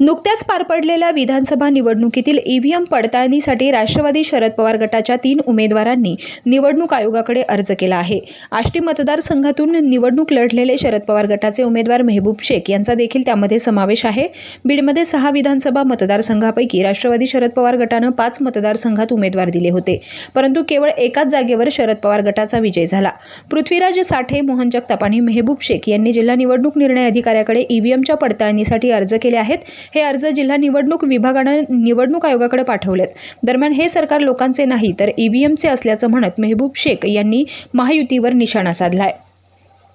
नुकत्याच पार पडलेल्या विधानसभा निवडणुकीतील ईव्हीएम पडताळणीसाठी राष्ट्रवादी शरद पवार गटाच्या तीन उमेदवारांनी निवडणूक आयोगाकडे अर्ज केला आहे. आष्टी मतदारसंघातून निवडणूक लढलेले शरद पवार गटाचे उमेदवार मेहबूब शेख यांचा देखील त्यामध्ये समावेश आहे. बीडमध्ये सहा विधानसभा मतदारसंघापैकी राष्ट्रवादी शरद पवार गटानं पाच मतदारसंघात उमेदवार दिले होते. परंतु केवळ एकाच जागेवर शरद पवार गटाचा विजय झाला. पृथ्वीराज साठे मोहन जगताप आणि मेहबूब शेख यांनी जिल्हा निवडणूक निर्णय अधिकाऱ्याकडे ईव्हीएमच्या पडताळणीसाठी अर्ज केले आहेत. हे अर्ज जिल्हा निवडणूक विभागानं निवडणूक आयोगाकडे पाठवलेत. दरम्यान हे सरकार लोकांचे नाही तर ईव्हीएमचे असल्याचं म्हणत मेहबूब शेख यांनी महायुतीवर निशाणा साधलाय.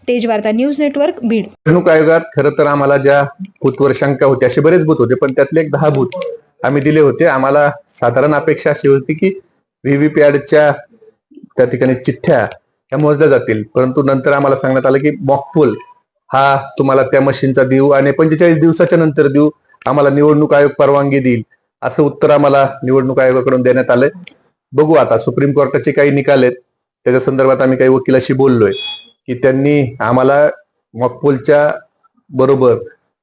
Tejvarta news network Beed. निवडणूक आयोगात खरं तर आम्हाला ज्या भूतवर शंका होत्या असे बरेच भूत होते पण त्यातले एक दहा भूत आम्ही दिले होते. आम्हाला साधारण अपेक्षा अशी होती की व्हीव्हीपॅडच्या त्या ठिकाणी चिठ्ठ्या ह्या मोजल्या जातील. परंतु नंतर आम्हाला सांगण्यात आलं की मॉकपोल हा तुम्हाला त्या मशीनचा देऊ आणि पंचेचाळीस दिवसाच्या नंतर देऊ आम्हाला निवडणूक आयोग परवानगी देईल असं उत्तर आम्हाला निवडणूक आयोगाकडून देण्यात आलंय. बघू आता सुप्रीम कोर्टाचे काही निकाल आहेत. त्याच्या संदर्भात आम्ही काही वकिलाशी बोललोय की त्यांनी आम्हाला मॉकपोलच्या बरोबर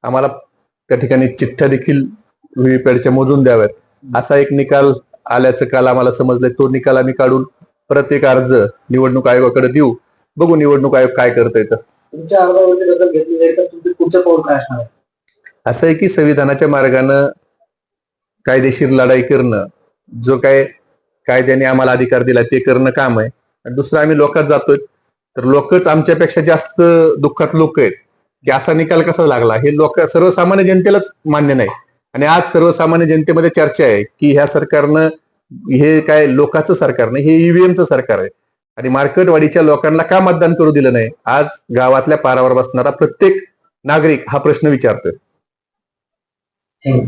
आम्हाला त्या ठिकाणी चिठ्ठ्या देखील व्हीव्हीपॅडच्या मोजून द्याव्यात. असा एक निकाल आल्याचं काल आम्हाला समजलंय. तो निकाल आम्ही काढून परत एक अर्ज निवडणूक आयोगाकडे देऊ. बघू निवडणूक आयोग काय करतोय तर. तुमच्या अर्जावरती दखल घेतली जाईल तर तुमचे पुढचं पाऊल काय असणार. असं आहे की संविधानाच्या मार्गानं कायदेशीर लढाई करणं जो काय कायद्याने आम्हाला अधिकार दिला ते करणं काम आहे. आणि दुसरं आम्ही लोकात जातोय तर लोकच आमच्यापेक्षा जास्त दुःखात लोक आहेत. की असा निकाल कसा लागला? हे लोक सर्वसामान्य जनतेलाच मान्य नाही. आणि आज सर्वसामान्य जनतेमध्ये चर्चा आहे की ह्या सरकारनं हे काय लोकांचं सरकार नाही हे ईव्हीएमचं सरकार आहे. आणि मार्केटवाडीच्या लोकांना का मतदान करू दिलं नाही? आज गावातल्या पारावर बसणारा प्रत्येक नागरिक हा प्रश्न विचारतोय. Thank you